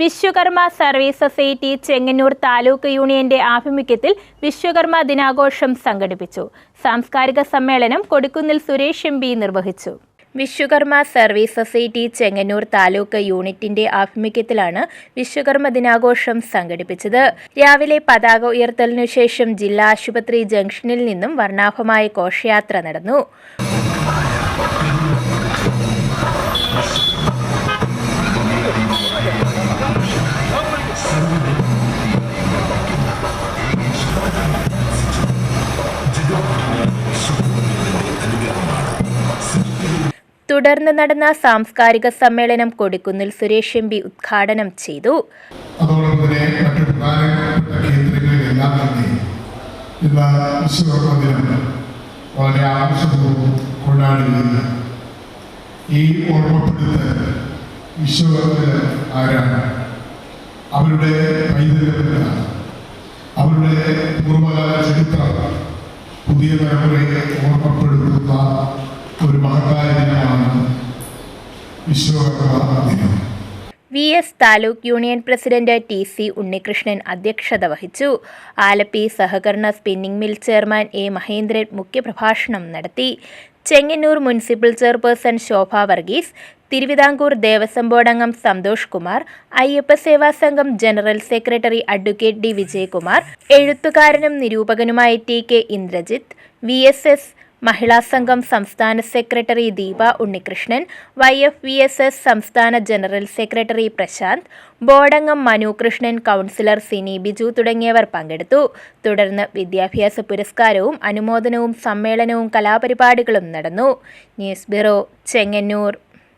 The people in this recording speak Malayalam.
വിശ്വകർമ്മ സർവീസ് സൊസൈറ്റി ചെങ്ങന്നൂർ താലൂക്ക് യൂണിയന്റെ ആഭിമുഖ്യത്തിൽ വിശ്വകർമ്മ ദിനാഘോഷം സംഘടിപ്പിച്ചു. സാംസ്കാരിക സമ്മേളനം കൊടുക്കുന്നിൽ സുരേഷ് എം നിർവഹിച്ചു. വിശ്വകർമ്മ സർവീസ് സൊസൈറ്റി ചെങ്ങന്നൂർ താലൂക്ക് യൂണിറ്റിന്റെ ആഭിമുഖ്യത്തിലാണ് വിശ്വകർമ്മ ദിനാഘോഷം സംഘടിപ്പിച്ചത്. രാവിലെ പതാക ഉയർത്തലിനു ശേഷം ജില്ലാ ആശുപത്രി ജംഗ്ഷനിൽ നിന്നും വർണാഭമായ ഘോഷയാത്ര നടന്നു. തുടർന്ന് നടന്ന സാംസ്കാരിക സമ്മേളനം കൊടിക്കുന്നിൽ സുരേഷ് എം പി ഉദ്ഘാടനം ചെയ്തു. ഈ ഓർമ്മപ്പെടുത്തൽ ആരാണ്? അവരുടെ പൈതൃകത്തിലാണ് അവരുടെ പൂർവകാല ചരിത്രം പുതിയ തലമുറയെ ഓർമ്മപ്പെടുത്തുന്ന ഒരു മഹത്തായ V S taluk union president T C Unnikrishnan അധ്യക്ഷത വഹിച്ചു. ആലപ്പി സഹകരണ spinning mill chairman A Mahendran മുഖ്യപ്രഭാഷണം നടത്തി. Chengannur municipal chairperson Shobha Varghese Thiruvithamkoor Devaswom board അംഗം Santhosh Kumar Ayyappa Seva Sangham general secretary advocate D Vijayakumar എഴുത്തുകാരനും നിരൂപകനുമായ T K Indrajith V S S Mahila Sangham സംസ്ഥാന secretary Deepa Unnikrishnan Y F V S S സംസ്ഥാന ജനറൽ സെക്രട്ടറി പ്രശാന്ത് ബോർഡംഗം മനു കൃഷ്ണൻ കൗൺസിലർ സിനി ബിജു തുടങ്ങിയവർ പങ്കെടുത്തു. തുടർന്ന് വിദ്യാഭ്യാസ പുരസ്കാരവും അനുമോദനവും സമ്മേളനവും കലാപരിപാടികളും നടന്നു. News bureau Chengannur.